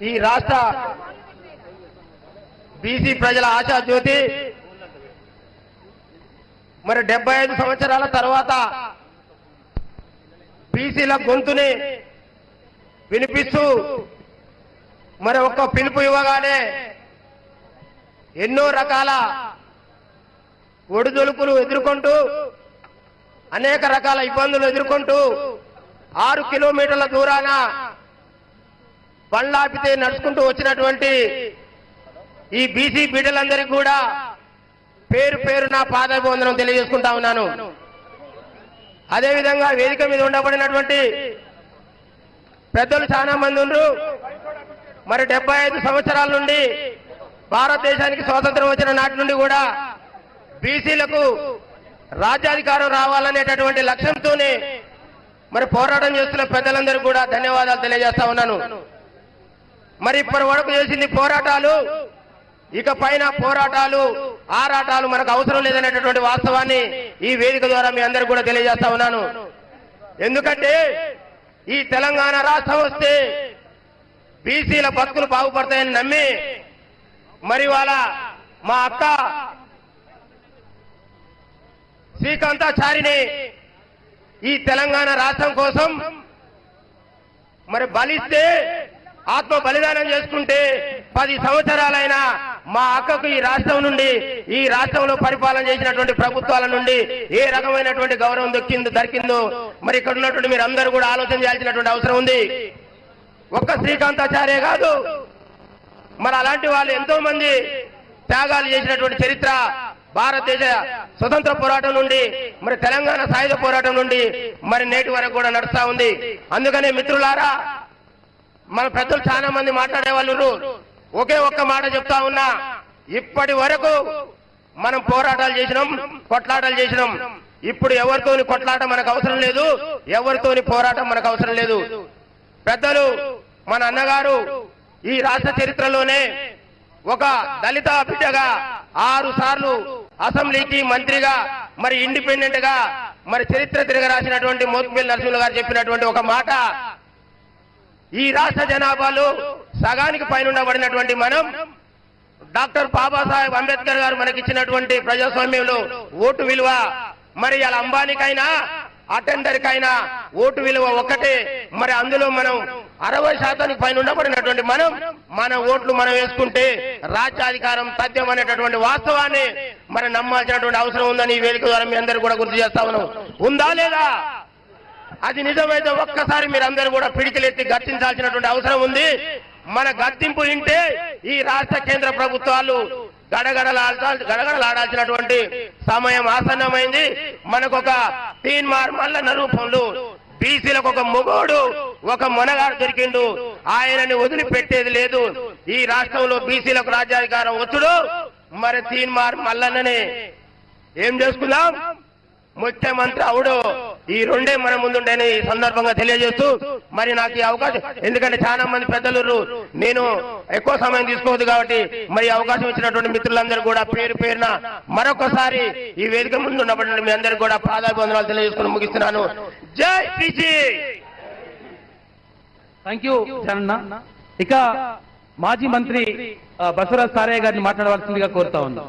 ఈ రాష్ట్ర బీసీ ప్రజల ఆశా జ్యోతి మరి డెబ్బై ఐదు సంవత్సరాల తర్వాత బీసీల గొంతుని వినిపిస్తూ మరి ఒక్క పిలుపు ఇవ్వగానే ఎన్నో రకాల ఒడిదుడుకులు ఎదుర్కొంటూ అనేక రకాల ఇబ్బందులు ఎదుర్కొంటూ ఆరు కిలోమీటర్ల దూరాన బండ్లాపితే నడుచుకుంటూ వచ్చినటువంటి ఈ బీసీ బిడ్డలందరికీ కూడా పేరు పేరు నా పాదాభివందనం తెలియజేసుకుంటా ఉన్నాను. అదేవిధంగా వేదిక మీద ఉండబడినటువంటి పెద్దలు చాలా మంది ఉండ్రు. మరి డెబ్బై ఐదు సంవత్సరాల నుండి భారతదేశానికి స్వాతంత్రం వచ్చిన నాటి నుండి కూడా బీసీలకు రాజ్యాధికారం రావాలనేటటువంటి లక్ష్యంతోనే మరి పోరాటం చేస్తున్న పెద్దలందరూ కూడా ధన్యవాదాలు తెలియజేస్తా ఉన్నాను. మరి ఇప్పటి వరకు చేసింది పోరాటాలు. ఇక పైన పోరాటాలు ఆరాటాలు మనకు అవసరం లేదనేటటువంటి వాస్తవాన్ని ఈ వేదిక ద్వారా మీ అందరికి కూడా తెలియజేస్తా ఉన్నాను. ఎందుకంటే ఈ తెలంగాణ రాష్ట్రం వస్తే బీసీల బతుకులు బాగుపడతాయని నమ్మి మరి వాళ్ళ మా అక్క శ్రీకాంతాచారిని ఈ తెలంగాణ రాష్ట్రం కోసం మరి బలిస్తే ఆత్మ బలిదానం చేసుకుంటే పది సంవత్సరాలైనా మా అక్కకు ఈ రాష్ట్రం నుండి ఈ రాష్ట్రంలో పరిపాలన చేసినటువంటి ప్రభుత్వాల నుండి ఏ రకమైనటువంటి గౌరవం దొక్కిందో దొరికిందో మరి ఇక్కడ ఉన్నటువంటి మీరు అందరూ కూడా ఆలోచన చేయాల్సినటువంటి అవసరం ఉంది. ఒక్క శ్రీకాంతాచార్య కాదు. మరి అలాంటి వాళ్ళు ఎంతో మంది త్యాగాలు చేసినటువంటి చరిత్ర భారతదేశ స్వతంత్ర పోరాటం నుండి మరి తెలంగాణ సాయుధ పోరాటం నుండి మరి నేటి వరకు కూడా నడుస్తా ఉంది. అందుకనే మిత్రులారా మన పెద్దలు చాలా మంది మాట్లాడే వాళ్ళు ఒకే ఒక్క మాట చెప్తా ఉన్నా. ఇప్పటి వరకు మనం పోరాటాలు చేసినాం కొట్లాటాలు చేసినాం. ఇప్పుడు ఎవరితోని కొట్లాట మనకు అవసరం లేదు ఎవరితోని పోరాటం మనకు అవసరం లేదు. పెద్దలు మన అన్నగారు ఈ రాష్ట్ర చరిత్రలోనే ఒక దళిత బిడ్డగా ఆరు సార్లు అసెంబ్లీకి మంత్రిగా మరి ఇండిపెండెంట్గా మరి చరిత్ర తిరగరాసినటువంటి మోత్పల్లి నరసింహులు గారు చెప్పినటువంటి ఒక మాట ఈ రాష్ట్ర జనాభాలో సగానికి పైన ఉండబడినటువంటి మనం డాక్టర్ బాబాసాహెబ్ అంబేద్కర్ గారు మనకిచ్చినటువంటి ప్రజాస్వామ్యంలో ఓటు విలువ మరి అలా అంబానీకైనా అటెండర్కైనా ఓటు విలువ ఒక్కటే మరి అందులో మనం అరవై శాతానికి పైన ఉండబడినటువంటి మనం మన ఓట్లు మనం వేసుకుంటే రాజ్యాధికారం తథ్యం అనేటటువంటి వాస్తవాన్ని మరి నమ్మాల్సినటువంటి అవసరం ఉందని ఈ వేదిక ద్వారా మీ అందరూ కూడా గుర్తు చేస్తా ఉన్నాం. ఉందా లేదా? అది నిజమైతే ఒక్కసారి మీరందరూ కూడా పిడికిలెత్తి గర్తించాల్సినటువంటి అవసరం ఉంది. మన గర్తింపు వింటే ఈ రాష్ట్ర కేంద్ర ప్రభుత్వాలు గడగడలాడాల్ గడగడలాడాల్సినటువంటి సమయం ఆసన్నమైంది. మనకొక తీన్మార్ మల్లన్న రూపంలో బీసీలకు ఒక మొగోడు ఒక మొనగాడు దొరికిండు. ఆయనని వదిలిపెట్టేది లేదు. ఈ రాష్ట్రంలో బీసీలకు రాజ్యాధికారం వచ్చుడు. మరి తీన్ మార్ మల్లన్నని ఏం చేసుకుందాం? ముఖ్యమంత్రి అవుడు. ఈ రెండే మన ముందుండేని ఈ సందర్భంగా తెలియజేస్తూ మరి నాకు ఈ అవకాశం ఎందుకంటే చాలా మంది పెద్దలు నేను ఎక్కువ సమయం తీసుకోవద్దు కాబట్టి మరి అవకాశం ఇచ్చినటువంటి మిత్రులందరూ కూడా పేరు పేరున మరొకసారి ఈ వేదిక ముందు ఉన్నటువంటి మీ అందరికీ కూడా పాదాభివందనాలు తెలియజేసుకుని ముగిస్తున్నాను. జై పిసి థ్యాంక్ యూ ఇక మాజీ మంత్రి బసవరాజ్ సారయ్య గారిని మాట్లాడవలసిందిగా కోరుతా ఉన్నాం